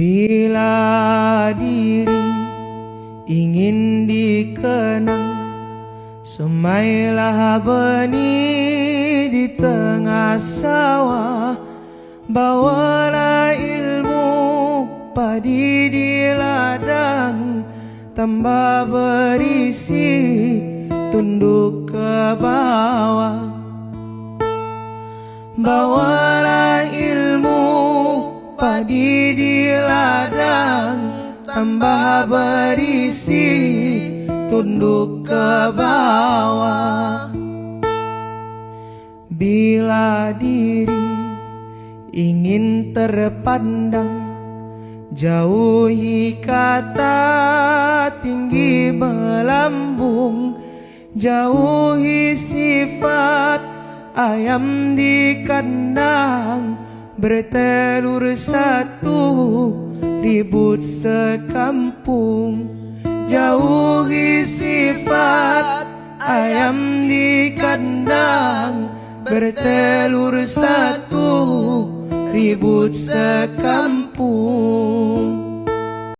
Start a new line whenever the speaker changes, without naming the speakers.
Bila diri ingin dikenang Semailah benih di tengah sawah. Bawalah ilmu padi di ladang Tambah berisi tunduk ke bawah. Bawalah padi di ladang Tambah berisi tunduk ke bawah. Bila diri ingin terpandang Jauhi kata tinggi melambung. Jauhi sifat ayam di kandang Bertelur satu ribut sekampung. Jauhi sifat ayam di kandang. Bertelur satu ribut sekampung